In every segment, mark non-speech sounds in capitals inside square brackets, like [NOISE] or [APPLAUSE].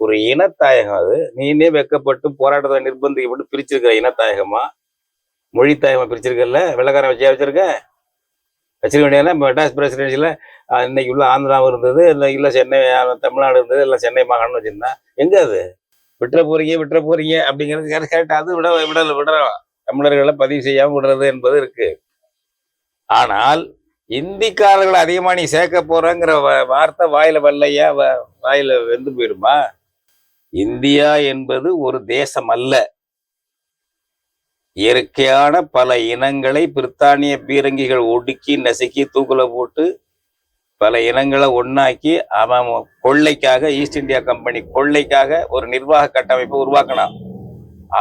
ஒரு இனத்தாயகம் அது. நீனே வெக்கப்பட்டு போராட்டத்தை நிர்பந்திக்கப்பட்டு பிரிச்சிருக்கிற இனத்தாயகமா? மொழித்தாயகமா பிரிச்சிருக்கல வெள்ளக்காரன் வச்சியா வச்சிருக்க? வச்சிருக்க வேண்டியதுனா மெட்ராஸ் பிரசிடென்சியில் இன்னைக்கு உள்ள ஆந்திராவும் இருந்தது இல்லை இல்லை சென்னை தமிழ்நாடு இருந்தது இல்லை சென்னை மாகாணம் வச்சிருந்தேன் எங்க அது? விட்டுற போறீங்க விட்டுற போறீங்க அப்படிங்கிறது கரெக்ட் அது விட விட விடுறோம் தமிழர்களை பதிவு செய்யாமல் விடுறது என்பது இருக்கு. ஆனால் இந்திக்காரர்களை அதிகமா நீ சேர்க்க போறங்கிற வ- வார்த்தை வாயில வரலையா? வ- வாயில வெந்து போயிருமா இந்தியா என்பது ஒரு தேசம் அல்ல இயற்கையான பல இனங்களை பிரித்தானிய பீரங்கிகள் ஒடுக்கி நசுக்கி தூக்குல போட்டு பல இனங்களை ஒன்னாக்கி அவன் கொள்ளைக்காக ஈஸ்ட் இந்தியா கம்பெனி கொள்ளைக்காக ஒரு நிர்வாக கட்டமைப்பை உருவாக்கினான்.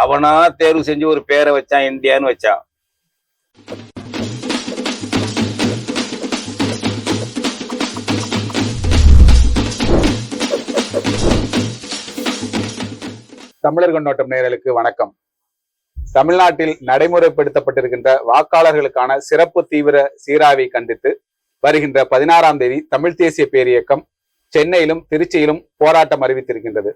அவனா தேர்வு செஞ்சு ஒரு பேரை வச்சான் இந்தியான்னு வச்சான். தமிழர் கண்ணோட்டம் நேரலுக்கு வணக்கம். தமிழ்நாட்டில் நடைமுறைப்படுத்தப்பட்டிருக்கின்ற வாக்காளர்களுக்கான சிறப்பு தீவிர சீராவை கண்டித்து வருகின்ற பதினாறாம் தேதி தமிழ் தேசிய பேரியக்கம் சென்னையிலும் திருச்சியிலும் போராட்டம் அறிவித்திருக்கின்றது.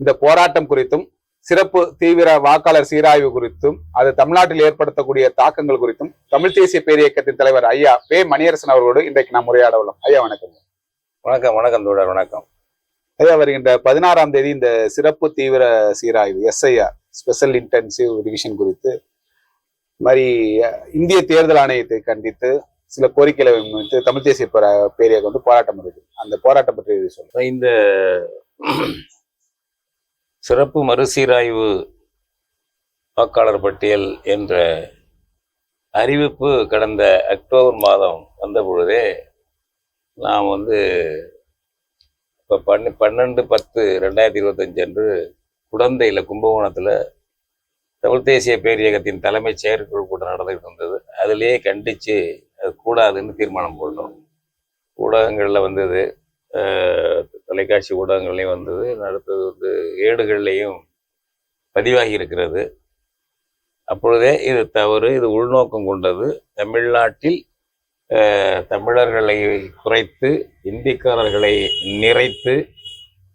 இந்த போராட்டம் குறித்தும் சிறப்பு தீவிர வாக்காளர் சீராய்வு குறித்தும் அது தமிழ்நாட்டில் ஏற்படுத்தக்கூடிய தாக்கங்கள் குறித்தும் தமிழ் தேசிய பேரியக்கத்தின் தலைவர் ஐயா பே மணியரசன் அவர்களோடு இன்றைக்கு நாம் உரையாட உள்ளோம் ஐயா வணக்கம். வணக்கம் வணக்கம் தோழர் வணக்கம். அதே வருகின்ற பதினாறாம் தேதி இந்த சிறப்பு தீவிர சீராய்வு எஸ்ஐஆர் ஸ்பெஷல் இன்டென்சிவ் ரிவிஷன் குறித்து. மாதிரி இந்திய தேர்தல் ஆணையத்தை கண்டித்து சில கோரிக்கைகளை முன்வைத்து தமிழ் தேசிய பேரியாக வந்து போராட்டம் இருக்கு அந்த போராட்டம் பற்றி சொல்றேன் இந்த சிறப்பு மறுசீராய்வு வாக்காளர் பட்டியல் என்ற அறிவிப்பு கடந்த அக்டோபர் மாதம் வந்த பொழுதே நாம் வந்து இப்போ பன்னு பன்னெண்டு பத்து ரெண்டாயிரத்தி இருபத்தஞ்சு அன்று குடந்தையில் கும்பகோணத்தில் தமிழ் தேசிய பேரியகத்தின் தலைமைச் செயற்குழு கூட்டம் நடந்துகிட்டு இருந்தது அதிலேயே கண்டித்து அது கூடாதுன்னு தீர்மானம் போட்டோம். ஊடகங்களில் வந்தது தொலைக்காட்சி ஊடகங்கள்லையும் வந்தது. அடுத்தது வந்து ஏடுகள்லேயும் பதிவாகி இருக்கிறது. அப்பொழுதே இது தவறு இது உள்நோக்கம் கொண்டது. தமிழ்நாட்டில் தமிழர்களை குறைத்து இந்திக்காரர்களை நிறைத்து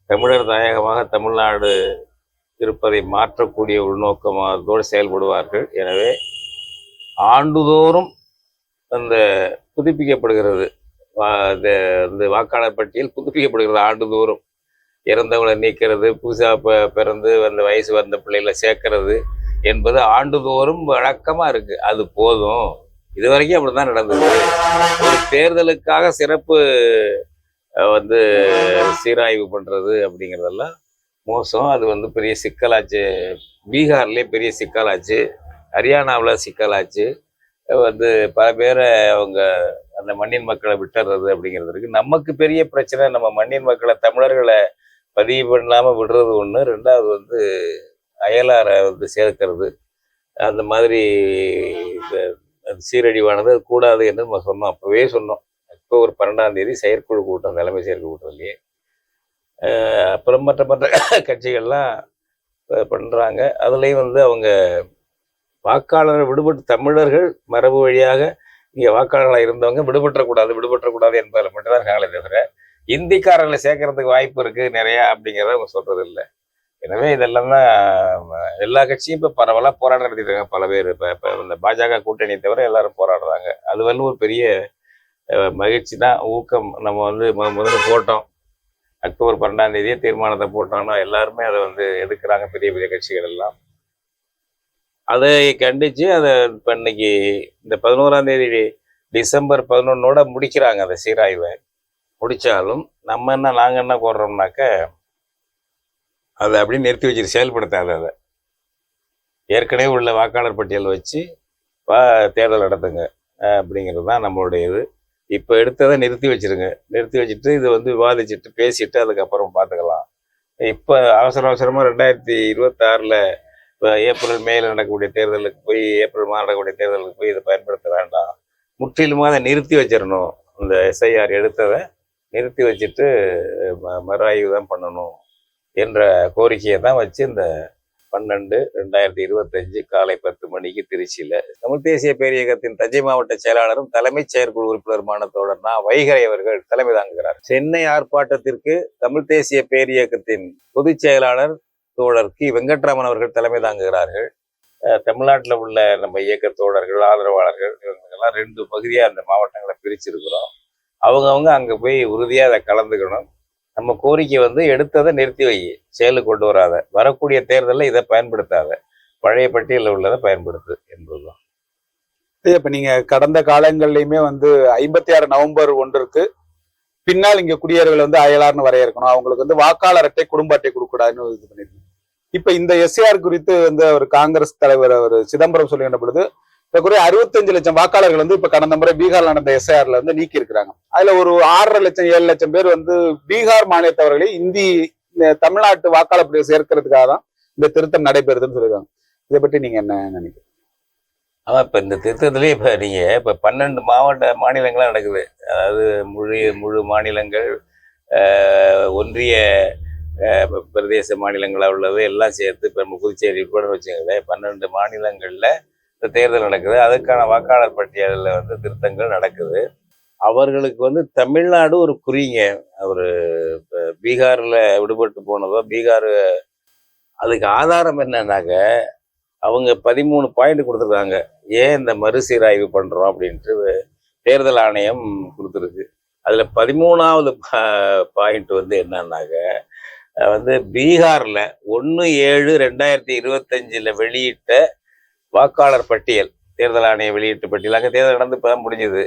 தமிழர் தாயகமாக தமிழ்நாடு இருப்பதை மாற்றக்கூடிய உள்நோக்கமாகத்தோடு செயல்படுவார்கள். எனவே ஆண்டுதோறும் அந்த புதுப்பிக்கப்படுகிறது. வா- இந்த வாக்காளர் பட்டியல் புதுப்பிக்கப்படுகிறது ஆண்டுதோறும். இறந்தவங்களை நீக்கிறது புதுசாக ப பிறந்து அந்த வயசு வந்த பிள்ளைகளை சேர்க்கறது என்பது ஆண்டுதோறும் வழக்கமாக இருக்குது அது போதும். இது வரைக்கும் அப்படிதான் நடந்தது. ஒரு தேர்தலுக்காக சிறப்பு வந்து சீராய்வு பண்றது அப்படிங்கிறதெல்லாம் மோசம். அது வந்து பெரிய சிக்கலாச்சு. பீகார்லேயே பெரிய சிக்கலாச்சு. ஹரியானாவில் சிக்கலாச்சு. வந்து பல பேரை அவங்க அந்த மண்ணின் மக்களை விட்டுறது அப்படிங்கிறது இருக்கு. நமக்கு பெரிய பிரச்சனை நம்ம மண்ணின் மக்களை தமிழர்களை பதிவு பண்ணாமல் விடுறது ஒன்று ரெண்டாவது வந்து அயலாரை வந்து சேர்க்கிறது. அந்த மாதிரி இந்த சீரழிவானது அது கூடாது என்று நம்ம சொன்னோம். அப்போவே சொன்னோம். இப்போ ஒரு பன்னெண்டாம் தேதி செயற்குழு கூட்டம் தலைமை செயற்குழு கூட்டத்திலேயே அப்புறம் மற்ற மற்ற [COUGHS] கட்சிகள்லாம் பண்ணுறாங்க அதுலேயும் வந்து அவங்க வாக்காளர் விடுபட்டு தமிழர்கள் மரபு வழியாக இங்கே வாக்காளர்களாக இருந்தவங்க விடுபற்றக்கூடாது விடுபட்டக்கூடாது என்பதில் மட்டும்தான் இருக்காங்களே தவிர இந்திக்காரர்களை சேர்க்கறதுக்கு வாய்ப்பு இருக்குது நிறையா அப்படிங்கிறத அவங்க சொல்கிறது இல்லை எனவே இதெல்லாம் தான் எல்லா கட்சியும் இப்போ பரவலாக போராட்டம் நடத்திட்டு இருக்காங்க. பல பேர். இப்போ இப்போ இந்த பாஜக கூட்டணியை தவிர எல்லாரும் போராடுறாங்க. அது வந்து ஒரு பெரிய மகிழ்ச்சி தான். ஊக்கம். நம்ம வந்து முதல்ல போட்டோம். அக்டோபர் பன்னெண்டாம் தேதியே தீர்மானத்தை போட்டோம்னா எல்லாருமே அதை வந்து எதுக்குறாங்க பெரிய பெரிய கட்சிகள் எல்லாம். அதை கண்டிச்சு அதை இப்போ இன்னைக்கு இந்த பதினோராம் தேதி டிசம்பர் பதினொன்னோட முடிக்கிறாங்க அந்த சீராய்வை. முடிச்சாலும் நம்ம என்ன நாங்கள் என்ன போடுறோம்னாக்க அதை அப்படியே நிறுத்தி வச்சு செயல்படுத்தாது அதை ஏற்கனவே உள்ள வாக்காளர் பட்டியல் வச்சு வா தேர்தல் நடத்துங்க அப்படிங்கிறது தான் நம்மளுடைய இது. இப்போ எடுத்ததை நிறுத்தி வச்சிருங்க. நிறுத்தி வச்சுட்டு இதை வந்து விவாதிச்சுட்டு பேசிட்டு அதுக்கப்புறம் பார்த்துக்கலாம். இப்போ அவசர அவசரமாக ரெண்டாயிரத்தி இருபத்தாறில் இப்போ ஏப்ரல் மேல நடக்கக்கூடிய தேர்தலுக்கு போய் ஏப்ரல் மாதம் நடக்கக்கூடிய தேர்தலுக்கு போய் இதை பயன்படுத்த வேண்டாம். முற்றிலுமாக அதை நிறுத்தி வச்சிடணும். இந்த எஸ்ஐஆர் எடுத்ததை நிறுத்தி வச்சுட்டு ம- மறு ஆய்வு தான் பண்ணணும். என்ற கோரிக்கையை தான் வச்சு இந்த பன்னெண்டு ரெண்டாயிரத்தி இருபத்தஞ்சு காலை பத்து மணிக்கு திருச்சியில் தமிழ் தேசிய பேரியக்கத்தின் தஞ்சை மாவட்ட செயலாளரும் தலைமைச் செயற்குழு உறுப்பினருமான தோழர்னா வைகரை அவர்கள் தலைமை தாங்குகிறார். சென்னை ஆர்ப்பாட்டத்திற்கு தமிழ் தேசிய பேரியக்கத்தின் பொதுச் செயலாளர் தோழர் கி. வெங்கட்ராமன் அவர்கள் தலைமை தாங்குகிறார்கள். தமிழ்நாட்டில் உள்ள நம்ம இயக்க தோழர்கள் ஆதரவாளர்கள் இவங்கெல்லாம் ரெண்டு பகுதியாக அந்த மாவட்டங்களை பிரிச்சிருக்கிறோம். அவங்கவுங்க அங்கே போய் உறுதியாக அதை கலந்துக்கணும். நம்ம கோரிக்கை வந்து எடுத்ததை நிறுத்தி வை. செயலுக்கு கொண்டு வராத. வரக்கூடிய தேர்தலில் இதை பயன்படுத்தாத. பழைய பட்டியலில் உள்ளதை பயன்படுத்து என்பதுதான். இப்போ இப்ப நீங்க கடந்த காலங்கள்லயுமே வந்து ஐம்பத்தி ஆறு நவம்பர் ஒன்றிற்கு பின்னால் இங்க குடியேறுகள் வந்து அயலார்னு வரையறுக்கணும். அவங்களுக்கு வந்து வாக்காளர் அட்டை குடும்ப அட்டை கொடுக்கூடாதுன்னு இது பண்ணிருக்கீங்க இப்ப இந்த எஸ்ஏஆர் குறித்து வந்து ஒரு காங்கிரஸ் தலைவர் அவர் சிதம்பரம் சொல்லுகின்ற பொழுது குறைய அறுபத்தஞ்சு லட்சம் வாக்காளர்கள் வந்து இப்ப கடந்த முறை பீகார்ல நடந்த எஸ்ஐஆர்ல வந்து நீக்கி இருக்கிறாங்க. அதுல ஒரு ஆறரை லட்சம் ஏழு லட்சம் பேர் வந்து பீகார் மாநிலத்தவர்களை இந்தி தமிழ்நாட்டு வாக்காளர் பிரிவு சேர்க்கறதுக்காக தான் இந்த திருத்தம் நடைபெறுதுன்னு சொல்லிருக்காங்க இதை பற்றி நீங்க என்ன நினைக்கிறீங்க? ஆமா இப்ப இந்த திருத்தத்திலே இப்ப நீங்க இப்ப பன்னெண்டு மாவட்ட மாநிலங்களா நடக்குது. அதாவது முழு முழு மாநிலங்கள் ஆஹ், ஒன்றிய ஆஹ், பிரதேச மாநிலங்களா உள்ளது எல்லாம் சேர்த்து இப்போ நம்ம புதுச்சேரி உட்பட வச்சுங்களேன் பன்னெண்டு மாநிலங்களில் இந்த தேர்தல் நடக்குது. அதுக்கான வாக்காளர் பட்டியலில் வந்து திருத்தங்கள் நடக்குது. அவர்களுக்கு வந்து தமிழ்நாடு ஒரு குறிங்க. அவர் பீகாரில் விடுபட்டு போனதோ பீகார் அதுக்கு ஆதாரம் என்னன்னாக்க அவங்க பதிமூணு பாயிண்ட் கொடுத்துருக்காங்க. ஏன் இந்த மறுசீராய்வு பண்ணுறோம் அப்படின்ட்டு தேர்தல் ஆணையம் கொடுத்துருக்கு. அதில் பதிமூணாவது பாயிண்ட் வந்து என்னன்னாக்க வந்து பீகாரில் ஒன்று ஏழு ரெண்டாயிரத்தி இருபத்தஞ்சில் வெளியிட்ட வாக்காளர் பட்டியல் தேர்தல் ஆணையம் வெளியீட்டு பட்டியல். அங்கே தேர்தல் நடந்து இப்போ தான் முடிஞ்சுது.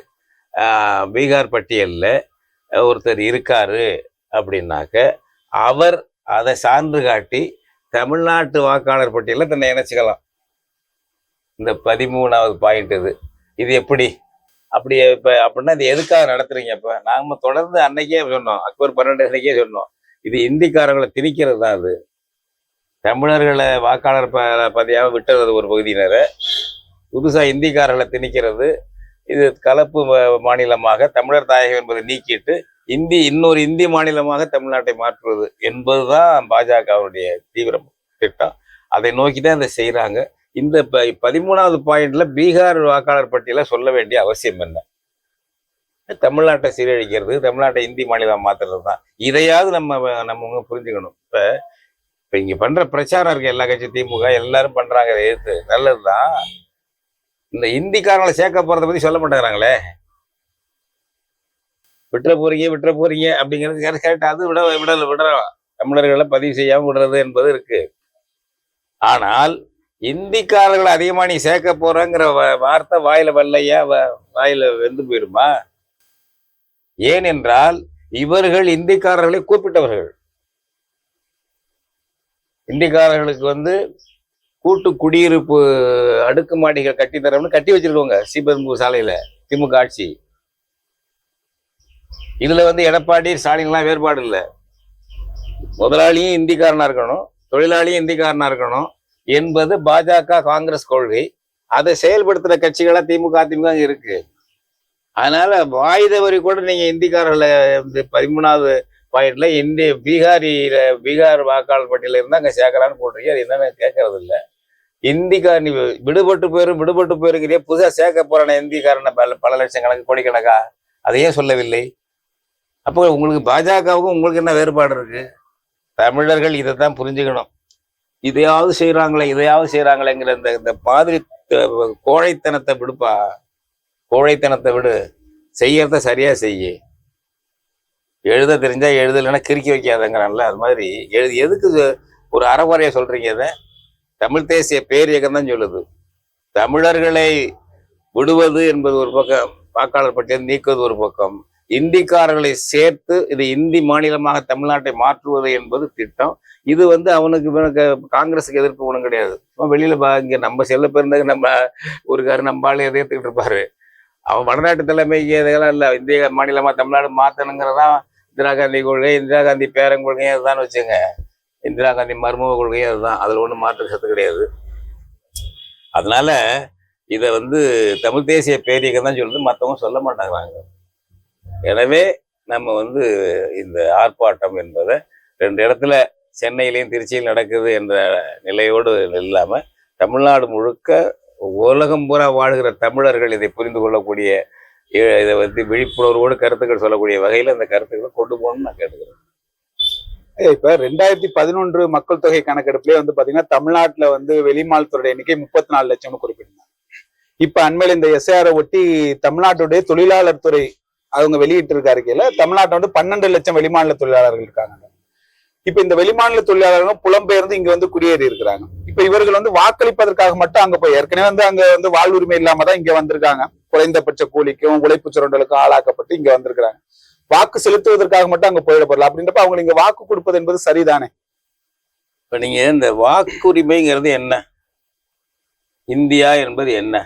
ஆஹ் பீகார் பட்டியலில் ஒருத்தர் இருக்காரு அப்படின்னாக்க அவர் அதை சான்று காட்டி தமிழ்நாட்டு வாக்காளர் பட்டியலில் தன்னை இணைச்சிக்கலாம். இந்த பதிமூணாவது பாயிண்ட் இது. இது எப்படி? அப்படி இப்போ அப்படின்னா இது எதுக்காக நடத்துறீங்க இப்போ? நாம தொடர்ந்து அன்னைக்கே சொன்னோம் அக்பர் பன்னெண்டு அன்னைக்கே சொன்னோம். இது இந்திக்காரங்களை திணிக்கிறது தான் அது. தமிழர்களை வாக்காளர் ப பதியாக விட்டுறது ஒரு பகுதியினரை. புதுசாக இந்திக்காரர்களை திணிக்கிறது. இது கலப்பு மாநிலமாக தமிழர் தாயகம் என்பதை நீக்கிட்டு இந்தி இன்னொரு இந்தி மாநிலமாக தமிழ்நாட்டை மாற்றுவது என்பதுதான் பாஜகவுடைய தீவிரம் திட்டம். அதை நோக்கி தான் இதை செய்கிறாங்க இந்த ப பதிமூணாவது பாயிண்ட்ல பீகார் வாக்காளர் பட்டியல சொல்ல வேண்டிய அவசியம் என்ன? தமிழ்நாட்டை சீரழிக்கிறது தமிழ்நாட்டை இந்தி மாநிலம் மாத்துறது தான் இதையாவது நம்ம நம்ம புரிஞ்சுக்கணும். இப்போ இப்ப இங்க பண்ற பிரச்சாரம் இருக்கு எல்லா கட்சி திமுக எல்லாரும் பண்றாங்க. அதை எதிர்த்து நல்லதுதான். இந்த இந்திக்காரங்களை சேர்க்க போறதை பத்தி சொல்ல மாட்டேங்கிறாங்களே. விட்டுற போறீங்க விட்டுற போறீங்க அப்படிங்கிறது கரெக்ட் அது விட விடல விடலாம் தமிழர்களை பதிவு செய்யாம விடுறது என்பது இருக்கு. ஆனால் இந்திக்காரர்களை அதிகமா நீ சேர்க்க போறங்கிற வ- வார்த்தை வாயில வரலையா? வ- வாயில வெந்து போயிடுமா ஏனென்றால் இவர்கள் இந்திக்காரர்களை கூப்பிட்டவர்கள். இந்திக்காரர்களுக்கு வந்து கூட்டு குடியிருப்பு அடுக்குமாடிகள் கட்டி தரோம்னு கட்டி வச்சிருக்கோங்க. சீபெரும்பு சாலையில திமுக ஆட்சி. இதுல வந்து எடப்பாடி ஸ்டாலின்லாம் வேறுபாடு இல்லை. முதலாளியும் இந்திக்காரனா இருக்கணும் தொழிலாளியும் இந்திக்காரனா இருக்கணும் என்பது பாஜக காங்கிரஸ் கொள்கை. அதை செயல்படுத்துற கட்சிகளா திமுக அதிமுக இருக்கு. அதனால வாயுதவரி கூட நீங்க இந்திக்காரர்களை பதிமூணாவது பாயிண்ட்ல இந்திய பீகாரியில் பீகார் வாக்காளர் பட்டியலில் இருந்தால் அங்கே சேர்க்கலான்னு போடுறீங்க அது என்னென்னு கேட்கறது இல்லை இந்திக்கார நீ விடுபட்டு போயிரும் விடுபட்டு போயிருக்கிறிய. புதுசாக சேர்க்க போறான இந்திக்காரனை பல பல லட்சம் கணக்கு கோடிக்கணக்கா? அதையே சொல்லவில்லை. அப்போ உங்களுக்கு பாஜகவுக்கும் உங்களுக்கு என்ன வேறுபாடு இருக்கு? தமிழர்கள் இதை தான் புரிஞ்சுக்கணும். இதையாவது செய்கிறாங்களே இதையாவது செய்கிறாங்களேங்கிற இந்த இந்த மாதிரி கோழைத்தனத்தை விடுப்பா? கோழைத்தனத்தை விடு. செய்யறத சரியாக செய்யு. எழுத தெரிஞ்சா எழுதலைன்னா கிறுக்கி வைக்காதங்கிறான்ல அது மாதிரி எழுது எதுக்கு ஒரு அறகுறையை சொல்றீங்க அதை தமிழ் தேசிய பேரியக்கம் தான் சொல்லுது. தமிழர்களை விடுவது என்பது ஒரு பக்கம் வாக்காளர் பட்டியல் நீக்குவது ஒரு பக்கம். இந்திக்காரர்களை சேர்த்து இது இந்தி மாநிலமாக தமிழ்நாட்டை மாற்றுவது என்பது திட்டம். இது வந்து அவனுக்கு இவனுக்கு காங்கிரஸுக்கு எதிர்ப்பு ஒன்றும் கிடையாது. வெளியில பா இங்க நம்ம செல்ல பிறந்தது நம்ம ஊருக்காரு நம்ம ஆளு எதிர்த்துக்கிட்டு இருப்பாரு. அவன் வடநாட்டு தலைமைக்கு இதெல்லாம் இல்லை இந்திய மாநிலமா தமிழ்நாடு மாத்தணுங்கிறதான் இந்திரா காந்தி கொள்கை இந்திரா காந்தி பேரன் கொள்கையும் அதுதான் வச்சுங்க. இந்திரா காந்தி மர்ம கொள்கையும் அதுதான். அதில் ஒன்றும் மாற்று சத்து கிடையாது. அதனால இதை வந்து தமிழ் தேசிய பேரியக்கம் தான் சொல்லுது. மற்றவங்க சொல்ல மாட்டாங்க எனவே நம்ம வந்து இந்த ஆர்ப்பாட்டம் என்பதை ரெண்டு இடத்துல சென்னையிலையும் திருச்சியில் நடக்குது என்ற நிலையோடு இல்லாமல் தமிழ்நாடு முழுக்க உலகம் பூரா வாழ்கிற தமிழர்கள் இதை புரிந்து கொள்ளக்கூடிய இதை வந்து விழிப்புணர்வோடு கருத்துக்கள் சொல்லக்கூடிய வகையில் அந்த கருத்துக்களை கொண்டு போகணும்னு நான் கேட்டுக்கிறேன். இப்ப ரெண்டாயிரத்தி பதினொன்று மக்கள் தொகை கணக்கெடுப்புலயே வந்து பாத்தீங்கன்னா தமிழ்நாட்டுல வந்து வெளிமாநிலத்தோட எண்ணிக்கை முப்பத்தி நாலு லட்சம்னு குறிப்பிட்டிருந்தாங்க. இப்ப அண்மையில் இந்த எஸ்ஐஆரை ஒட்டி தமிழ்நாட்டுடைய தொழிலாளர் துறை அவங்க வெளியிட்டு இருக்க அறிக்கையில தமிழ்நாட்டுல வந்து பன்னெண்டு லட்சம் வெளிமாநில தொழிலாளர்கள் இருக்காங்க. இப்ப இந்த வெளிமாநில தொழிலாளர்கள் புலம்பெயர்ந்து இங்க வந்து குடியேறி இருக்கிறாங்க. இப்ப இவர்கள் வந்து வாக்களிப்பதற்காக மட்டும் அங்க போய் ஏற்கனவே வந்து அங்க வந்து வாழ்வுரிமை இல்லாம தான் இங்க வந்திருக்காங்க. குறைந்தபட்ச கூலிக்கும் உழைப்பு சுரண்டலுக்கும் ஆளாக்கப்பட்டு இங்க வந்திருக்கிறாங்க. வாக்கு செலுத்துவதற்காக மட்டும் அங்க போயிட போறல அப்படின்றப்ப அவங்க இங்க வாக்கு கொடுப்பது என்பது சரிதானே? இப்ப நீங்க இந்த வாக்குரிமைங்கிறது என்ன? இந்தியா என்பது என்ன?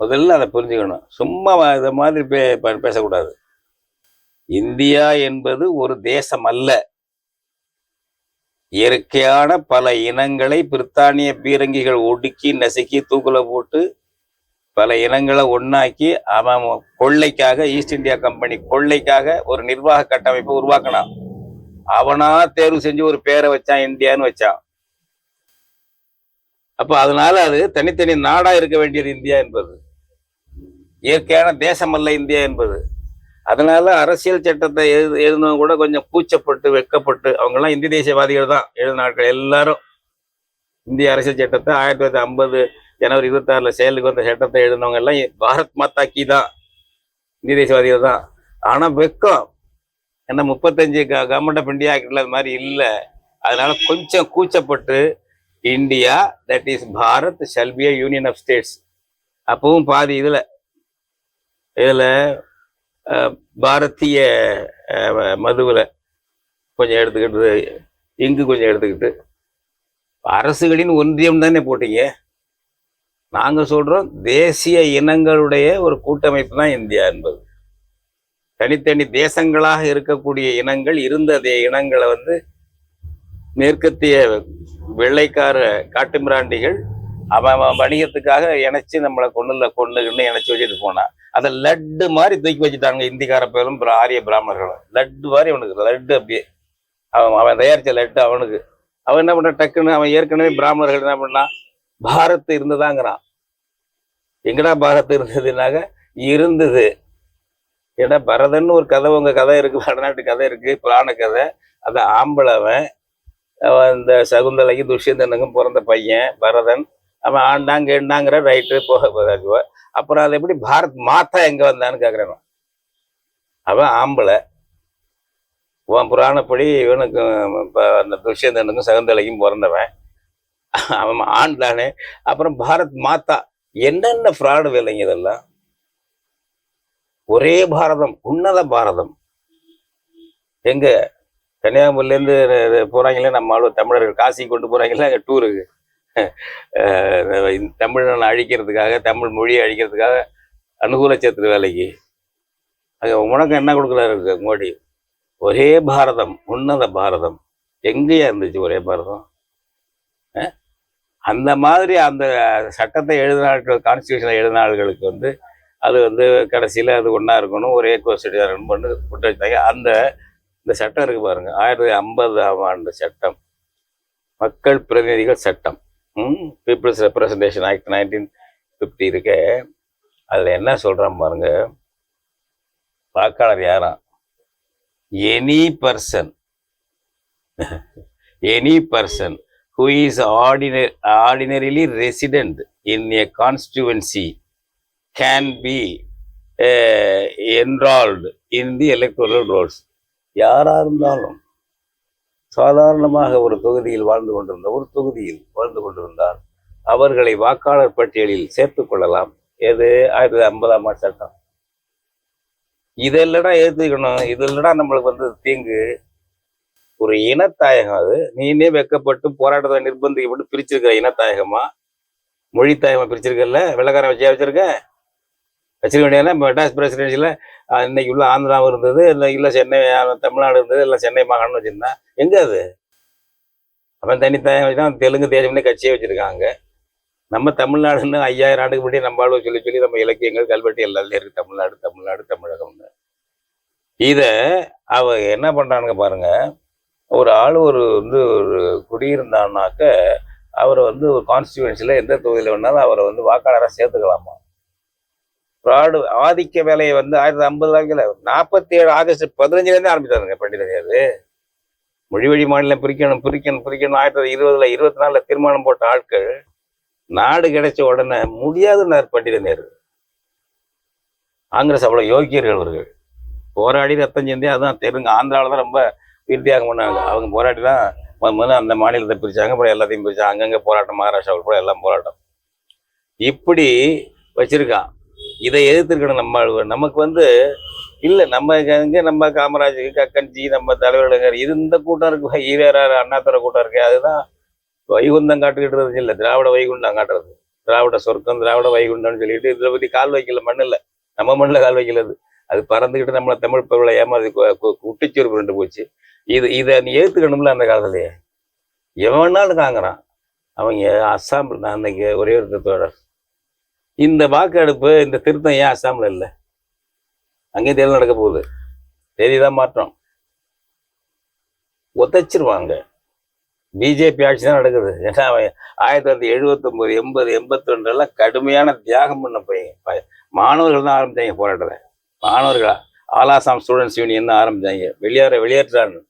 முதல்ல அதை புரிஞ்சுக்கணும். சும்மா இதை மாதிரி பே பேசக்கூடாது. இந்தியா என்பது ஒரு தேசம் அல்ல இயற்கையான பல இனங்களை பிரித்தானிய பீரங்கிகள் ஒடுக்கி நசுக்கி தூக்குல போட்டு பல இனங்களை ஒன்னாக்கி அவன் கொள்ளைக்காக ஈஸ்ட் இந்தியா கம்பெனி கொள்ளைக்காக ஒரு நிர்வாக கட்டமைப்பை உருவாக்கினான். அவனா தேர்வு செஞ்சு ஒரு பேரை வச்சான் இந்தியான்னு வச்சான். அப்ப அதனால அது தனித்தனி நாடா இருக்க வேண்டியது இந்தியா என்பது. இயற்கையான தேசமல்ல இந்தியா என்பது. அதனால அரசியல் சட்டத்தை எழுது எழுதுனவங்க கூட கொஞ்சம் கூச்சப்பட்டு வெட்கப்பட்டு அவங்கெல்லாம் இந்திய தேசியவாதிகள் தான். எழுதின ஆட்கள் எல்லாரும் இந்திய அரசியல் சட்டத்தை ஆயிரத்தி தொள்ளாயிரத்தி ஐம்பது ஜனவரி இருபத்தி செயலுக்கு வந்த சட்டத்தை எழுந்தவங்க எல்லாம் பாரத் மாதா கி தான் இந்திய தான். ஆனால் வெக்கம். ஏன்னா முப்பத்தஞ்சு கவர்மெண்ட் ஆஃப் இந்தியா ஆக்டில் அது மாதிரி இல்லை. அதனால கொஞ்சம் கூச்சப்பட்டு India that is Bharat shall be union of states அப்பவும் பாதி இதில். இதில் பாரதிய மதுவில் கொஞ்சம் எடுத்துக்கிட்டு இங்கு கொஞ்சம் எடுத்துக்கிட்டு. அரசுகளின் ஒன்றியம் தானே போட்டீங்க. நாங்கள் சொல்கிறோம் தேசிய இனங்களுடைய ஒரு கூட்டமைப்பு தான் இந்தியா என்பது. தனித்தனி தேசங்களாக இருக்கக்கூடிய இனங்கள் இருந்த இனங்களை வந்து மேற்கத்திய வெள்ளைக்கார காட்டுமிராண்டிகள் அவன் வணிகத்துக்காக இணைச்சு நம்மளை கொண்டுல கொண்டுன்னு இணைச்சு வச்சுட்டு போனான் அதை லட்டு மாதிரி தூக்கி வச்சுட்டாங்க இந்திக்கார பேரும் பிர- ஆரிய பிராமணர்களும். லட்டு மாதிரி அவனுக்கு லட்டு அப்படியே. அவன் அவன் தயாரிச்ச லட்டு அவனுக்கு. அவன் என்ன பண்ணான்? டக்குன்னு அவன் ஏற்கனவே பிராமணர்கள் என்ன பண்ணான்? பாரத் இருந்ததாங்கிறான் எங்கடா பாரத் இருந்ததுனாக? இருந்தது. ஏன்னா பரதன்னு ஒரு கதை உங்க கதை இருக்கு வடநாட்டு கதை இருக்கு புராண கதை. அந்த ஆம்பளவன் அவன். இந்த சகுந்தலைக்கு துஷ்யந்தனுக்கும் பிறந்த பையன் பரதன். அவன் ஆண்டாங்க எண்டாங்கிற ரைட்டு போக போதாச்சுவ அப்புறம் அது எப்படி பாரத் மாத்தா எங்க வந்தான்னு கேக்குறேன் அவன் ஆம்பளை. உன் புராணப்படி இவனுக்கும் அந்த துஷ்யந்தனுக்கும் சகுந்தலைக்கும் பிறந்தவன். அவன் ஆண்டானே அப்புறம் பாரத் மாதா என்னென்ன ஃப்ராடு வேலைங்க இதெல்லாம்? ஒரே பாரதம் உன்னத பாரதம். எங்க? கன்னியாகுமரியிலேருந்து போகிறாங்களே நம்ம ஆளு தமிழர்கள். காசி கொண்டு போகிறாங்களே அங்கே டூருக்கு தமிழனை அழிக்கிறதுக்காக தமிழ் மொழியை அழிக்கிறதுக்காக அனுகூல சேத்திர வேலைக்கு. அங்கே உனக்கு என்ன கொடுக்குறாரு மோடி? ஒரே பாரதம் உன்னத பாரதம். எங்கேயா இருந்துச்சு ஒரே பாரதம்? அந்த மாதிரி அந்த சட்டத்தை எழுதினார்கள் கான்ஸ்டியூஷனை எழுதினாள்களுக்கு வந்து அது வந்து கடைசியில் அது ஒன்றா இருக்கணும் ஒரே கோஸ்டி இருக்கணும் பண்ணி விட்டு வச்சாங்க அந்த இந்த சட்டம் இருக்குது பாருங்கள் ஆயிரத்தி ஐம்பதாம் ஆண்டு சட்டம். மக்கள் பிரதிநிதிகள் சட்டம். People's representation act nineteen fifty இருக்கு. அதில் என்ன சொல்கிறான் பாருங்க. வாக்காளர் யாராம் any person any person who is ordinary ordinarily resident in a constituency can be enrolled in the electoral rolls யாரா இருந்தாலும் சாதாரணமாக ஒரு தொகுதியில் வாழ்ந்து கொண்டிருந்த ஒரு தொகுதியில் வாழ்ந்து கொண்டிருந்தார் அவர்களை வாக்காளர் பட்டியலில் சேர்த்து கொள்ளலாம். எது? ஆயிரத்தி தொள்ளாயிரத்தி ஐம்பதாம் ஆண்டு சட்டம். இதெல்லாம் ஏற்றுக்கணும் இதெல்லாம் நம்மளுக்கு வந்து தீங்கு? ஒரு இனத்தாயகம் அது. நீனே வெக்கப்பட்டு போராட்டத்தை நிர்பந்திக்கப்பட்டு பிரிச்சிருக்கிற இனத்தாயகமா? மொழித்தாயகமா பிரிச்சிருக்கல வெள்ளக்காரன் வச்சியா வச்சிருக்க? வச்சிருக்க வேண்டியதுனா மெட்ராஸ் பிரசிடென்சியில் இன்னைக்கு உள்ள ஆந்திராவும் இருந்தது இல்லை இல்லை சென்னை தமிழ்நாடு இருந்தது இல்லை சென்னை மாகாணம் வச்சிருந்தேன் எங்க அது? அவன் தனித்தாயம் வச்சுன்னா தெலுங்கு தேசம்னே கட்சியே வச்சிருக்காங்க. நம்ம தமிழ்நாடுன்னு ஐயாயிரம் ஆண்டுக்கு முன்னாடி நம்ம சொல்லி சொல்லி நம்ம இலக்கியங்கள் கல்வெட்டு எல்லாத்துலேயும் இருக்கு. தமிழ்நாடு தமிழ்நாடு தமிழகம்னு. இதை அவ என்ன பண்ணுறானுங்க பாருங்க ஒரு ஆள் ஒரு வந்து ஒரு குடியிருந்தான்னாக்க அவரை வந்து ஒரு கான்ஸ்டியூன்சியில் எந்த தொகுதியில் வேணாலும் அவரை வந்து வாக்காளராக சேர்த்துக்கலாமா? ஃப்ராடு ஆதிக்க வேலையை வந்து ஆயிரத்தி ஐம்பது வாக்கில் நாற்பத்தி ஏழு ஆகஸ்ட் பதினஞ்சுலேருந்து ஆரம்பிச்சாருங்க பண்டித மொழி வழி மாநிலம் பிரிக்கணும் பிரிக்கணும் பிரிக்கணும் ஆயிரத்தி தொள்ளாயிரத்தி இருபதுல இருபத்தி நாலுல தீர்மானம் போட்ட ஆட்கள் நாடு கிடைச்ச உடனே முடியாதுன்னார் பண்டித நேரு காங்கிரஸ் அவ்வளோ யோக்கியர்கள் அவர்கள். போராடி ரத்தம் சிந்தி அதான் தெலுங்கு ஆந்திராவில் தான் ரொம்ப விருத்தியாகம் பண்ணாங்க. அவங்க போராட்டி தான் முத முதல்ல அந்த மாநிலத்தை பிரிச்சாங்க அப்புறம் எல்லாத்தையும் பிரிச்சாங்க. அங்கங்கே போராட்டம் மகாராஷ்டிரா உட்பட எல்லாம் போராட்டம். இப்படி வச்சிருக்கான் இதை எதிர்த்துருக்கணும் நம்ம நமக்கு வந்து இல்லை நம்ம இங்கே நம்ம காமராஜ் கக்கன்ஜி நம்ம தலைவர்கள் இது இந்த கூட்டம் இருக்கு. ஈவேரார் அண்ணாத்துறை கூட்டம் இருக்கு. அதுதான் வைகுந்தம் காட்டுக்கிட்டு இல்லை. திராவிட வைகுண்டம் காட்டுறது. திராவிட சொர்க்கம் திராவிட வைகுண்டம்னு சொல்லிட்டு இதில் பற்றி கால் வைக்கல மண் நம்ம மண்ணில் கால் வைக்கல அது. பறந்துக்கிட்டு நம்மளை தமிழ் பொருளை ஏமாதி குட்டிச்சுருப்பு ரெண்டு போச்சு. இது இதை நீ ஏற்றுக்கணும்ல அந்த காலத்துலயே. எவனாலும் காங்குறான் அவங்க அஸ்ஸாம் நான் அன்னைக்கு ஒரே ஒரு திருத்தோட இந்த வாக்கெடுப்பு இந்த திருத்தம் ஏன் அஸ்ஸாமில் இல்லை? அங்கேயும் தேர்தல் நடக்க போகுது. தேதி தான் மாற்றம். ஒத்தச்சிருவாங்க பிஜேபி ஆட்சி தான் நடக்குது. ஏன்னா அவன் ஆயிரத்தி தொள்ளாயிரத்தி எழுபத்தொம்போது எண்பது எண்பத்தி ரெண்டுலாம் கடுமையான தியாகம் பண்ண பையன் மாணவர்கள் தான் ஆரம்பிச்சாங்க போராட்டத்தை. மாணவர்களா ஆலாசாம் ஸ்டூடெண்ட்ஸ் யூனியன் தான் ஆரம்பிச்சாங்க. வெளியேற வெளியேற்றான்னு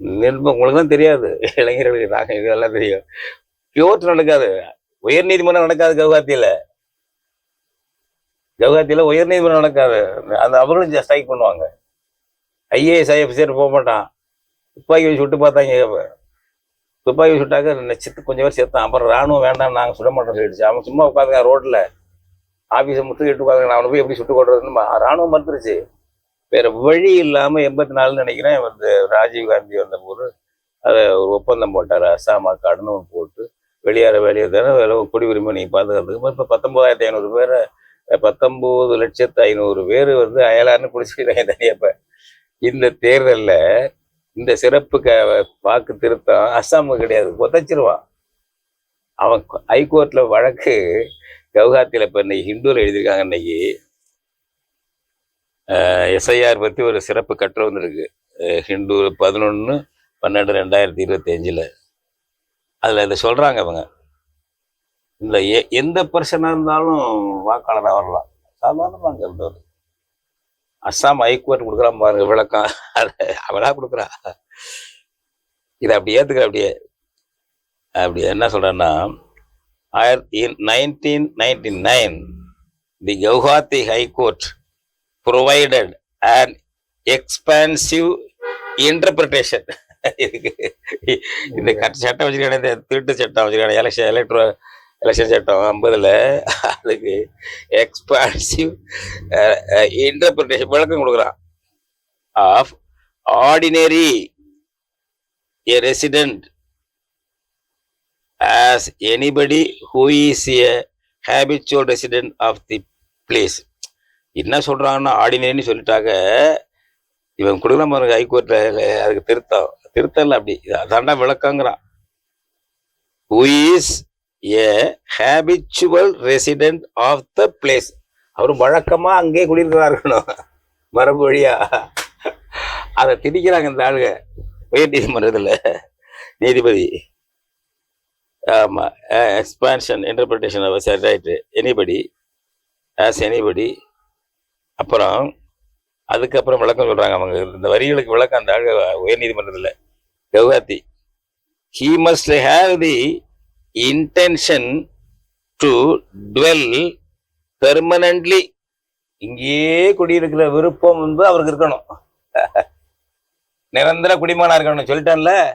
நிர்பம் உங்களுக்கு தான் தெரியாது. இளைஞர்களுக்கு நாங்கள் இதெல்லாம் தெரியும். பியோர்ட் நடக்காது. உயர் நீதிமன்றம் நடக்காது கவுகாத்தியில். கவுகாத்தியில் உயர் நீதிமன்றம் நடக்காது. அந்த அவர்களும் ஸ்ட்ரைக் பண்ணுவாங்க. ஐஏஎஸ் ஐஎஃப்சியர் போக மாட்டான். துப்பாக்கி வச்சு சுட்டு பார்த்தாங்க. துப்பாக்கி சுட்டாக்க நெ- கொஞ்சம் பேர் சேர்த்தான் அப்புறம் ராணுவம் வேண்டாம் நாங்கள் சுட மாட்டோம் சொல்லிடுச்சு. அவன் சும்மா உட்காந்துங்க ரோட்டில் ஆஃபீஸை முற்றுகிட்டு நான் அவனை போய் எப்படி சுட்டு கொடுறதுன்னு ராணுவம் மறுத்துருச்சு. வேற வழி இல்லாமல் எண்பத்தி நாலுன்னு நினைக்கிறேன். வந்து ராஜீவ் காந்தி வந்த அதை ஒரு ஒப்பந்தம் போட்டார். அசாமா அக்காடுன்னு போட்டு வெளியேற வெளியேற குடியுரிமை நீ பாதுகாத்துக்கு இப்போ பத்தொம்போதாயிரத்தி ஐநூறு பேர் பத்தொம்போது லட்சத்து ஐநூறு பேர் வந்து அயலார்னு பிடிச்சிக்கிறாங்க தனியாக இப்போ இந்த தேர்தலில் இந்த சிறப்பு க வாக்கு திருத்தம் அஸ்ஸாமுக்கு கிடையாது. புதைச்சிருவான். அவன் ஹைகோர்ட்டில் வழக்கு கவுஹாத்தியில் இப்போ இன்னைக்கு ஹிந்துவில் எழுதியிருக்காங்க இன்னைக்கு. எஸ்ஐஆர் பற்றி ஒரு சிறப்பு கட்டுரை வந்திருக்கு அஹ் ஹிந்து பதினொன்று பன்னெண்டு ரெண்டாயிரத்தி இருபத்தி அஞ்சில் அதில் இதை சொல்கிறாங்க அவங்க இந்த எ எந்த பர்சனாக இருந்தாலும் வாக்காளராக வரலாம். சாதாரணமாக அங்கே இருந்தவர் அஸ்ஸாம் ஹைகோர்ட் கொடுக்குறான் பாருங்க விளக்கம். அவளாக கொடுக்குறா. இதை அப்படி ஏற்றுக்க அப்படியே. அப்படி என்ன சொல்கிறேன்னா ஆயிரத்தி nineteen ninety nine the Guwahati high court provided and expansive interpretation இதுக்கு இந்த கட்ட சட்டம் வச்சிருக்கானே இந்த திருட்டு சட்டம் வச்சிருக்கானே எலெக்ஷன் எலக்ட்ரோ எலெக்ஷன் சட்டம் ஐம்பதுல அதுக்கு எக்ஸ்பான்சிவ் இன்டர்பிரிட்டேஷன் விளக்கம் கொடுக்குறான். Of ordinary a resident as anybody who is a habitual resident of the place. என்ன சொல்றாங்கன்னா ஆர்டினரின்னு சொல்லிட்டாக்க இவன் கொடுக்கலாம் பாருங்க ஹைகோர்ட்டில் அதுக்கு திருத்தம். திருத்தம் அப்படி. அதாண்டா விளக்கங்கிறான். Who is a habitual resident of the place அவர் வழக்கமா அங்கேயே குடியிருக்கிறதா இருக்கணும் மரபு வழியா. அதை திணிக்கிறாங்க இந்த ஆளுங்க. உயர் நீதிமன்றத்தில். நீதிபதி. ஆமா எக்ஸ்பான்ஷன் இன்டர்பிரிட்டேஷன் சரி ரைட்டு எனிபடி ஆஸ் எனிபடி அப்புறம் அதுக்கப்புறம் விளக்கம் சொல்றாங்க அவங்க. இந்த வரிகளுக்கு விளக்கம் அந்த ஆளு உயர் நீதிமன்றத்தில். Guwahati he must have the intention to dwell permanently இங்கேயே குடியிருக்கிற விருப்பம் வந்து அவருக்கு இருக்கணும். [LAUGHS] நிரந்தர குடிமகனா இருக்கணும் சொல்லிட்டேன்ல.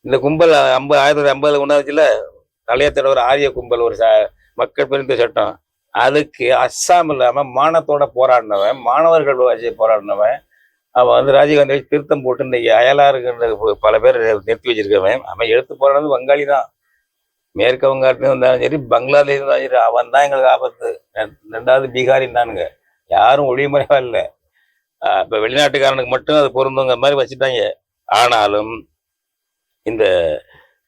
இந்த கும்பல் ஐம்பது ஆயிரத்தி தொள்ளாயிரத்தி ஐம்பதுல ஒன்றாச்சுல தலையத்தோட ஒரு ஆரிய கும்பல் ஒரு ச- மக்கள் பிரிந்த சட்டம். அதுக்கு அஸ்ஸாம் இல்லாமல் மானத்தோட போராடினவன் மாணவர்கள் வச்சு போராடினவன் அவன் வந்து ராஜீவ்காந்தி வச்சு திருத்தம் போட்டு இன்னைக்கு அயலாருங்கிற பல பேர் நிறுத்தி வச்சிருக்கவன். அவன் எடுத்து போராடினது வங்காளி தான். மேற்கு வங்காட்டிலும் இருந்தாலும் சரி பங்களாதேஷ் இருந்தாலும் சரி அவன் தான் எங்களுக்கு ஆபத்து. ரெண்டாவது ரெண்டாவது பீகாரின்னானுங்க யாரும் ஒளிமுறைவா இல்லை இப்போ வெளிநாட்டுக்காரனுக்கு மட்டும் அது பொருந்துங்கிற மாதிரி வச்சுட்டாங்க. ஆனாலும் இந்த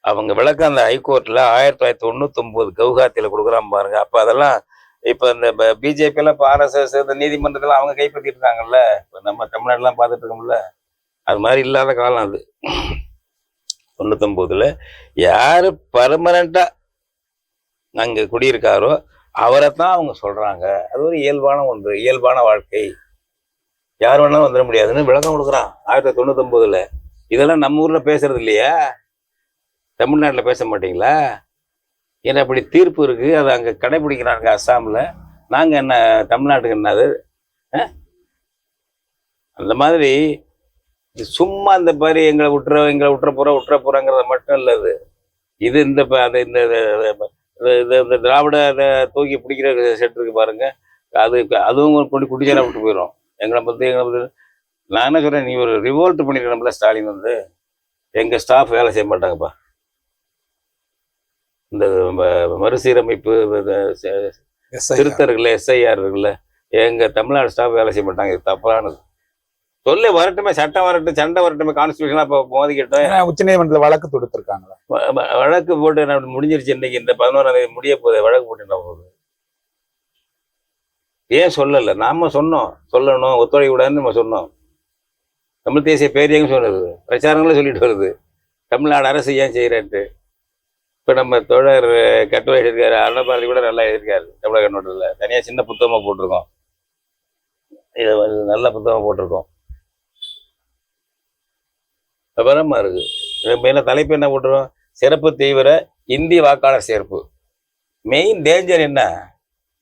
அவங்க விளக்கம் அந்த ஹைகோர்ட்டில் ஆயிரத்தி தொள்ளாயிரத்தி தொண்ணூத்தொம்பது கவுகாத்தியில் கொடுக்குறான் பாருங்க. அப்போ அதெல்லாம் இப்ப இந்த பிஜேபி எல்லாம் இப்போ ஆர்எஸ்எஸ் இந்த நீதிமன்றத்துல அவங்க கைப்பற்றிட்டு இருக்காங்கல்ல இப்ப நம்ம தமிழ்நாடுலாம் பார்த்துட்டு இருக்கோம்ல? அது மாதிரி இல்லாத காலம் அது. தொண்ணூத்தொம்போதுல யாரு பர்மனண்டா அங்க குடியிருக்காரோ அவரை தான் அவங்க சொல்றாங்க. அது ஒரு இயல்பான ஒன்று இயல்பான வாழ்க்கை. யார் வேணாலும் வந்துட முடியாதுன்னு விளக்கம் கொடுக்குறான் ஆயிரத்தி தொள்ளாயிரத்தி தொண்ணூத்தொம்போதுல. இதெல்லாம் நம்ம ஊர்ல பேசுறது இல்லையா? தமிழ்நாட்டில் பேச மாட்டீங்களா? ஏன்னா அப்படி தீர்ப்பு இருக்கு அதை அங்கே கடைபிடிக்கிறாங்க அஸ்ஸாமில் நாங்கள் என்ன தமிழ்நாட்டுக்கு என்னது அந்த மாதிரி இது சும்மா இந்த மாதிரி எங்களை விட்டுற எங்களை விட்டுற போற விட்டுற போறங்கிறது மட்டும் இல்லை இது இது இந்த அது இந்த இது- இது- இந்த திராவிட அதை தூக்கி பிடிக்கிற செட் இருக்கு பாருங்க. அது அதுவும் கொண்டு குடிச்சேரா விட்டு போயிடும் எங்களை பற்றி எங்களை பற்றி நான் என்ன சொல்றேன் நீ ஒரு ரிவோல்ட் பண்ணிருக்கணும்ல ஸ்டாலின் வந்து. எங்கள் ஸ்டாஃப் வேலை செய்ய மாட்டாங்கப்பா. இந்த மறுசீரமைப்பு திருத்தர்கள்ல எஸ்ஐஆர் இருக்குல்ல எங்க தமிழ்நாடு ஸ்டாஃப் வேலை செய்ய மாட்டாங்க. இது தப்பானது. சொல்ல வரட்டுமே சட்டம் வரட்டும் சண்டை வரட்டுமே கான்ஸ்டியூஷனா இப்போ மோதிக்கிட்டோம் உச்ச நீதிமன்றத்துல வழக்கு தொடுத்திருக்காங்களா? வழக்கு போட்டு நான் முடிஞ்சிருச்சு இன்னைக்கு இந்த பதினோராம் தேதி முடிய போகுது வழக்கு போட்டு என்ன போகுது? ஏன் சொல்லல? நாம சொன்னோம். சொல்லணும் ஒத்துழைக்க கூடாதுன்னு நம்ம சொன்னோம். தமிழ் தேசிய பேரியங்க சொன்னது. பிரச்சாரங்களும் சொல்லிட்டு வருது. தமிழ்நாடு அரசு ஏன் செய்யறன்ட்டு. இப்போ நம்ம தோழர் கட்டுரை எழுதியிருக்காரு. அன்னபாரதி கூட நல்லா எழுதியிருக்காரு. தமிழக கண்ணோட்டத்தில் தனியாக சின்ன புத்தகமாக போட்டிருக்கோம். இது நல்ல புத்தகமாக போட்டிருக்கோம். விவரமாக இருக்குது மேலே தலைப்பு என்ன போட்டுருவோம் சிறப்பு தீவிர இந்தி வாக்காளர் சேர்ப்பு. மெயின் டேஞ்சர் என்ன?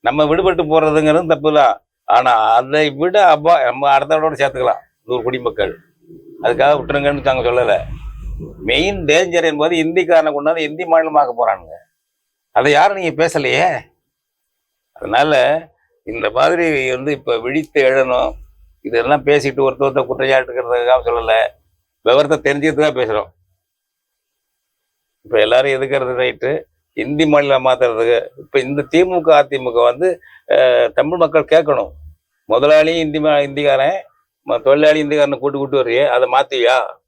நம்ம விடுபட்டு போகிறதுங்கிறது தப்பு தான் ஆனால் அதை விட அப்பா நம்ம அடுத்தவரோட சேர்த்துக்கலாம். நூறு குடிமக்கள் அதுக்காக விட்டுருங்கன்னு நாங்க சொல்லலை. மெயின் டேஞ்சர் என்பது இந்திக்காரனை கொண்டாந்து இந்தி மாநிலமாக்க போறானுங்க. அதை யாரும் நீங்கள் பேசலையே? அதனால இந்த மாதிரி வந்து இப்போ விழித்து எழணும். இதெல்லாம் பேசிட்டு ஒருத்த குற்றச்சாட்டுக்கிறதுக்காக சொல்லலை. விவரத்தை தெரிஞ்சுக்கிறதுக்காக பேசுகிறோம் இப்போ எல்லாரும் எதுக்கிறது ரைட்டு இந்தி மாநிலம் மாத்துறதுக்கு. இப்போ இந்த திமுக அதிமுக வந்து தமிழ் மக்கள் கேட்கணும். முதலாளி இந்தி மா- இந்திக்காரன் தொழிலாளி இந்திக்காரனை கூட்டு கூட்டு வரையே அதை மாற்றியா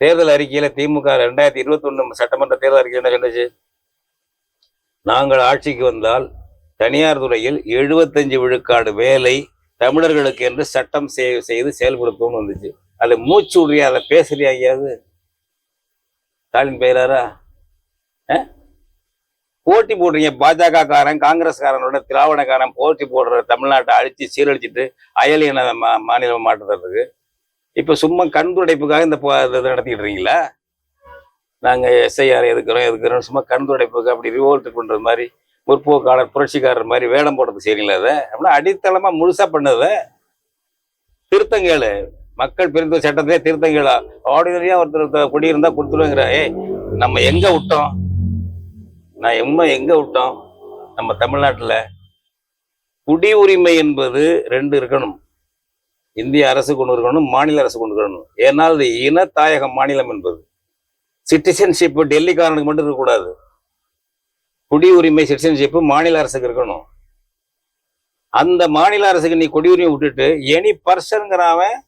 தேர்தல் அறிக்கையில திமுக ரெண்டாயிரத்தி இருபத்தி ஒன்று சட்டமன்ற தேர்தல் அறிக்கை என்ன சொன்னச்சு நாங்கள் ஆட்சிக்கு வந்தால் தனியார் துறையில் எழுபத்தஞ்சு விழுக்காடு வேலை தமிழர்களுக்கு என்று சட்டம் செய்து செயல்படுத்தணும்னு வந்துச்சு. அது மூச்சு விடுறியா? அதை பேசுறியா ஐயாவது ஸ்டாலின் பெயராரா போட்டி போடுறீங்க. பாஜக காரன் காங்கிரஸ்காரனோட திராவிடக்காரன் போட்டி போடுற தமிழ்நாட்டை அழிச்சு சீரழிச்சிட்டு அயல் இன மா- மாநிலம் மாற்றுறதுக்கு. இப்போ சும்மா கண் துடைப்புக்காக இந்த இதை நடத்திட்டு இருக்கீங்களா நாங்க எஸ்ஐஆர் எதுக்குறோம் எதுக்குறோம் சும்மா கண் துடைப்புக்கு அப்படி ரிவோல்ட் பண்ணுறது மாதிரி முற்போக்காளர் புரட்சிக்காரர் மாதிரி வேடம் போடுறது சரிங்களா அதை. அப்படின்னா அடித்தளமா முழுசா பண்ணதை திருத்தங்கேளு. மக்கள் பிரிந்த சட்டத்திலே திருத்தங்கேளா. ஆர்டினரியா ஒருத்தர் குடியிருந்தா கொடுத்துருவேங்கிற. ஏய் நம்ம எங்க விட்டோம்? நான் எம்ம எங்க விட்டோம்? நம்ம தமிழ்நாட்டுல குடி உரிமை என்பது ரெண்டு இருக்கணும். இந்திய அரசு கொண்டு இருக்கணும் மாநில அரசு கொண்டு இருக்கணும் ஏன்னால் இது தாயக மாநிலம் என்பது. சிட்டிசன்ஷிப் டெல்லிக்காரனுக்கு மட்டும் இருக்கக்கூடாது. குடியுரிமை சிட்டிசன்ஷிப் மாநில அரசுக்கு இருக்கணும். அந்த மாநில அரசுக்கு நீ குடியுரிமை விட்டுட்டு எனி பர்சனுங்கிறவன்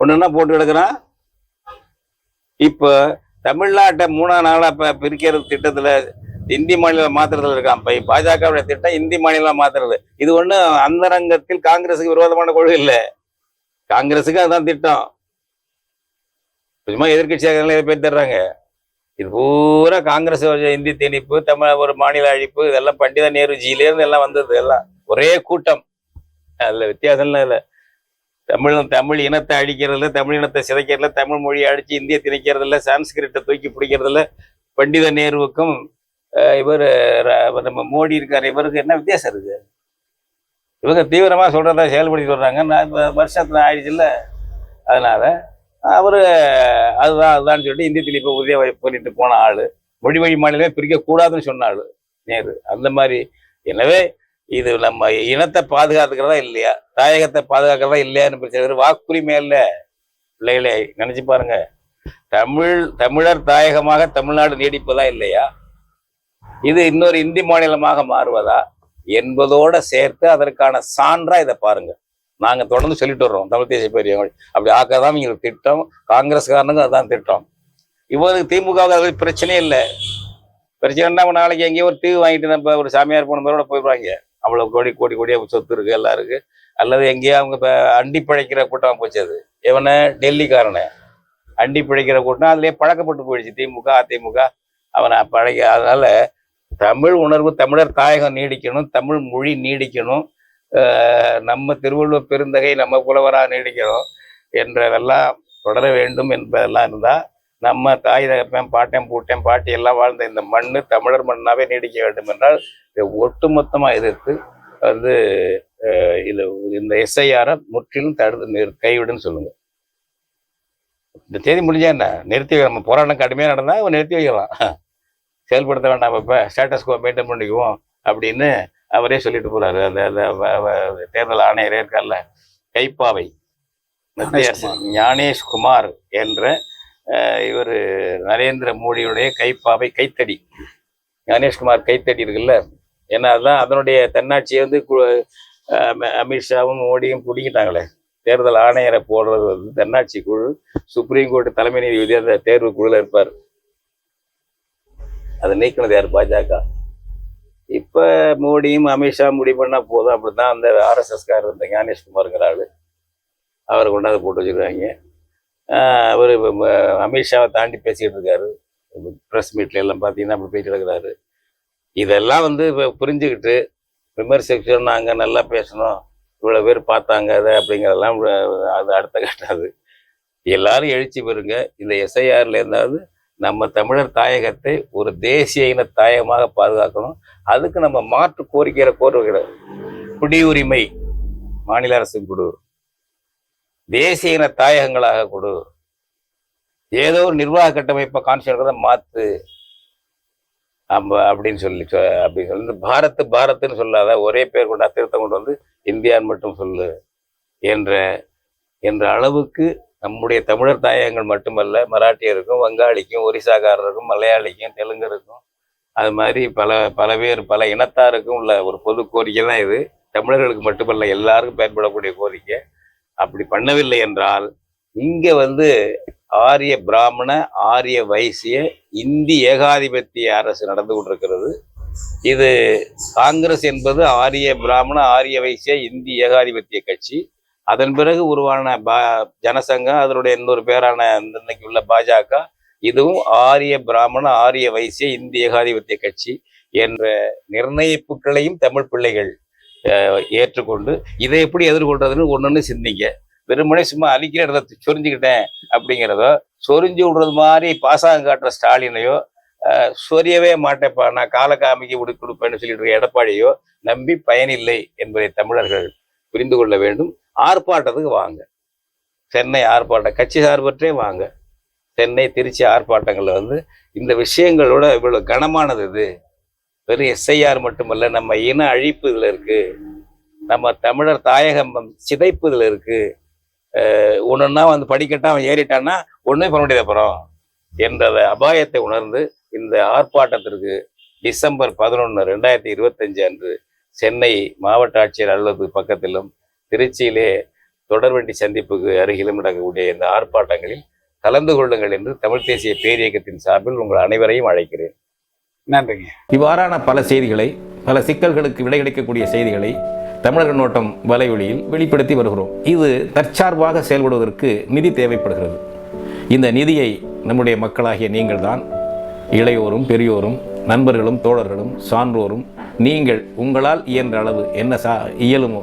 என்ன போட்டு கிடக்குறான்? இப்ப தமிழ்நாட்டை மூணா நாளா இப்போ பிரிக்கிறது திட்டத்துல இந்தி மாநிலம் மாத்துறதுல இருக்கான் இப்ப பாஜகவுடைய திட்டம் இந்தி மாநிலம் மாத்துறது இது ஒண்ணு அந்தரங்கத்தில் காங்கிரஸுக்கு விரோதமான கொள்கை இல்ல. காங்கிரஸுக்கு அதுதான் திட்டம். சும்மா எதிர்கட்சியாக இதை பேர் தர்றாங்க. இது பூரா காங்கிரஸ் இந்தி திணிப்பு தமிழ் ஒரு மாநில அழிப்பு இதெல்லாம் பண்டித நேருஜியிலேருந்து எல்லாம் வந்தது. எல்லாம் ஒரே கூட்டம். அதுல வித்தியாசம்லாம் இல்லை. தமிழ் தமிழ் இனத்தை அழிக்கிறதுல தமிழ் இனத்தை சிதைக்கிறதுல தமிழ் மொழியை அழிச்சு இந்திய திணிக்கிறதுல சான்ஸ்கிரிட்டை தூக்கி பிடிக்கிறதுல பண்டித நேருவுக்கும் இவர் நம்ம மோடி இருக்கார் இவருக்கு என்ன வித்தியாசம் இருக்கு? இவங்க தீவிரமாக சொல்கிறத செயல்படுத்தி வர்றாங்க நான் வருஷத்தில் வருஷத்துல ஆயிடுச்சுல்ல அதனால் அவர் அதுதான் அதுதான் சொல்லிட்டு இந்திய திணிப்பை உதவி பண்ணிட்டு போன ஆள். மொழி வழி மாநிலமே பிரிக்கக்கூடாதுன்னு சொன்னாள் சொன்ன நேரு. அந்த மாதிரி. எனவே இது நம்ம இனத்தை பாதுகாத்துக்கிறதா இல்லையா? தாயகத்தை பாதுகாக்கிறதா இல்லையான்னு பிரச்சனை. வாக்குரிமை இல்லை பிள்ளைகளே நினச்சி பாருங்க. தமிழ் தமிழர் தாயகமாக தமிழ்நாடு நீடிப்பதா இல்லையா? இது இன்னொரு இந்தி மாநிலமாக மாறுவதா என்பதோட சேர்த்து அதற்கான சான்றா இதை பாருங்க. நாங்க தொடர்ந்து சொல்லிட்டு வர்றோம். தமிழ் தேசிய பெரியவங்க அப்படி ஆக்கதான் இவங்களுக்கு திட்டம். காங்கிரஸ்காரனுக்கும் அதுதான் திட்டம். இவருக்கு திமுக அது பிரச்சனையே இல்லை. பிரச்சனைன்னா நாளைக்கு எங்கேயோ ஒரு தீவு வாங்கிட்டு நம்ம ஒரு சாமியார் போன பேரோட போயிடுவாங்க. அவ்வளவு கோடி கோடி கோடியா சொத்து இருக்கு எல்லாம் இருக்கு. அல்லது எங்கேயோ அவங்க இப்போ அண்டி பிழைக்கிற கூட்டம் போச்சு அது. இவனை டெல்லிக்காரனை. அண்டி பிழைக்கிற கூட்டம். அதுலயே பழக்கப்பட்டு போயிடுச்சு. திமுக அதிமுக. அவனை பழகி அதனால தமிழ் உணர்வு தமிழர் தாயகம் நீடிக்கணும் தமிழ் மொழி நீடிக்கணும் நம்ம திருவள்ளுவர் பெருந்தகை நம்ம புலவராக நீடிக்கணும் என்றதெல்லாம் தொடர வேண்டும் என்பதெல்லாம் இருந்தால் நம்ம தாய் தகப்பன் பாட்டன் பூட்டன் பாட்டி எல்லாம் வாழ்ந்த இந்த மண் தமிழர் மண்ணாவே நீடிக்க வேண்டும் என்றால் இதை ஒட்டுமொத்தமா எதிர்த்து வந்து இது இந்த எஸ்ஐஆரை முற்றிலும் தடுத்து நிறு- கைவிடுன்னு சொல்லுங்கள் இந்த தேதி முடிஞ்சா என்ன? நிறுத்தி நம்ம போராட்டம் கடுமையாக நடந்தால் நிறுத்தி வைக்கலாம். செயல்படுத்த வேண்டாம் இப்போ ஸ்டேட்டஸ் கோ மெயின்டைன் பண்ணிக்குவோம் அப்படின்னு அவரே சொல்லிட்டு போறாரு. அந்த தேர்தல் ஆணையரே இருக்கார்ல கைப்பாவை. மத்திய அரசு ஞானேஷ்குமார் என்ற இவர் நரேந்திர மோடியுடைய கைப்பாவை கைத்தடி. ஞானேஷ்குமார் கைத்தடி இருக்குல்ல ஏன்னா அதான் அதனுடைய தன்னாட்சியை வந்து அமித்ஷாவும் மோடியும் பிடிக்கிட்டாங்களே தேர்தல் ஆணையரை போடுறது வந்து தன்னாட்சி குழு சுப்ரீம் கோர்ட் தலைமை நீதிபதி அந்த தேர்வு குழுல இருப்பார். அதை நீக்கினது யார்? பாஜக. இப்போ மோடியும் அமித்ஷா முடிவு பண்ணால் போதும். அப்படி தான் அந்த ஆர்எஸ்எஸ்கார் இருந்த ஞானேஷ்குமாருங்கிற ஆள். அவர் கொண்டாந்து போட்டு வச்சிருக்காங்க. அவர் அமித்ஷாவை தாண்டி பேசிக்கிட்டு இருக்காரு. ப்ரெஸ் மீட்ல எல்லாம் பார்த்தீங்கன்னா அப்படி பேசிட்டு இருக்கிறாரு இதெல்லாம் வந்து இப்போ புரிஞ்சுக்கிட்டு விமர்சிக்கணும் நாங்கள் நல்லா பேசணும். இவ்வளோ பேர் பார்த்தாங்க அதை அப்படிங்கிறதெல்லாம் அது அடுத்த கட்டாது எல்லாரும் எழுச்சி பெறுங்க. இந்த எஸ்ஐஆர்ல இருந்தாவது நம்ம தமிழர் தாயகத்தை ஒரு தேசிய இன தாயகமாக பாதுகாக்கணும். அதுக்கு நம்ம மாற்று கோரிக்கையை கோருகிற குடியுரிமை மாநில அரசுக்கு கொடு. தேசிய இன தாயகங்களாக கொடு. ஏதோ ஒரு நிர்வாக கட்டமைப்பை கான்ஸ்டியூஷன் மாற்று நம்ம அப்படின்னு சொல்லி சொ- அப்படின்னு சொல்லி இந்த பாரத் பாரத்னு சொல்லாத ஒரே பேர் கொண்டு திருத்தம் கொண்டு வந்து இந்தியான்னு மட்டும் சொல்லு என்ற என்ற அளவுக்கு நம்முடைய தமிழர் தாயகங்கள் மட்டுமல்ல மராட்டியருக்கும் வங்காளிக்கும் ஒரிசாக்காரருக்கும் மலையாளிக்கும் தெலுங்கருக்கும் அது மாதிரி பல பல பேர் பல இனத்தாருக்கும் உள்ள ஒரு பொது கோரிக்கை தான் இது. தமிழர்களுக்கு மட்டுமல்ல எல்லாருக்கும் பயன்படக்கூடிய கோரிக்கை. அப்படி பண்ணவில்லை என்றால் இங்கே வந்து ஆரிய பிராமண ஆரிய வைசிய இந்தி ஏகாதிபத்திய அரசு நடந்து கொண்டிருக்கிறது. இது காங்கிரஸ் என்பது ஆரிய பிராமண ஆரிய வைசிய இந்தி ஏகாதிபத்திய கட்சி. அதன் பிறகு உருவான பா ஜனசங்கம் அதனுடைய இன்னொரு பேரான இன்னைக்கு உள்ள பாஜக இதுவும் ஆரிய பிராமண ஆரிய வைசிய இந்திய ஏகாதிபத்திய கட்சி என்ற நிர்ணயிப்புகளையும் தமிழ் பிள்ளைகள் அஹ், ஏற்றுக்கொண்டு இதை எப்படி எதிர்கொள்றதுன்னு ஒன்னொன்னு சிந்திங்க. வெறுமனே சும்மா அழிக்கிற இடத்த சொரிஞ்சுக்கிட்டேன் அப்படிங்கிறதோ சொரிஞ்சு விடுறது மாதிரி பாசாங்கம் காட்டுற ஸ்டாலினையோ சொரியவே மாட்டேப்பா நான் காலக்காமிக்கு விடு கொடுப்பேன்னு சொல்லிட்டு இருக்க எடப்பாடியோ நம்பி பயனில்லை என்பதை தமிழர்கள் புரிந்து கொள்ள வேண்டும். ஆர்ப்பாட்டத்துக்கு வாங்க. சென்னை ஆர்ப்பாட்டம் கட்சி சார்பற்றே வாங்க. சென்னை திருச்சி ஆர்ப்பாட்டங்களில் வந்து இந்த விஷயங்களோட இவ்வளோ கனமானது இது. வெறும் எஸ்ஐஆர் மட்டுமல்ல நம்ம இன அழிப்பு இதில் இருக்கு. நம்ம தமிழர் தாயகம் சிதைப்பு இதில் இருக்கு. அஹ் வந்து படிக்கட்டா அவன் ஏறிட்டான்னா ஒன்றுமே பண்ண முடியாது அப்புறம். என்ற அபாயத்தை உணர்ந்து இந்த ஆர்ப்பாட்டத்திற்கு டிசம்பர் பதினொன்று ரெண்டாயிரத்தி இருபத்தஞ்சு அன்று சென்னை மாவட்ட ஆட்சியர் அலுவலகத்துக்கு பக்கத்திலும் திருச்சியிலே தொடர்வண்டி சந்திப்புக்கு அருகிலும் நடக்கக்கூடிய இந்த ஆர்ப்பாட்டங்களில் கலந்து கொள்ளுங்கள் என்று தமிழ் தேசிய பேரியக்கத்தின் சார்பில் உங்கள் அனைவரையும் அழைக்கிறேன். நன்றிங்க. இவ்வாறான பல செய்திகளை பல சிக்கல்களுக்கு விடை கிடைக்கக்கூடிய செய்திகளை தமிழர் நோட்டம் வலையொலியில் வெளிப்படுத்தி வருகிறோம். இது தற்சார்பாக செயல்படுவதற்கு நிதி தேவைப்படுகிறது. இந்த நிதியை நம்முடைய மக்களாகிய நீங்கள்தான் இளையோரும் பெரியோரும் நண்பர்களும் தோழர்களும் சான்றோரும் நீங்கள் உங்களால் இயன்ற அளவு என்ன சா இயலுமோ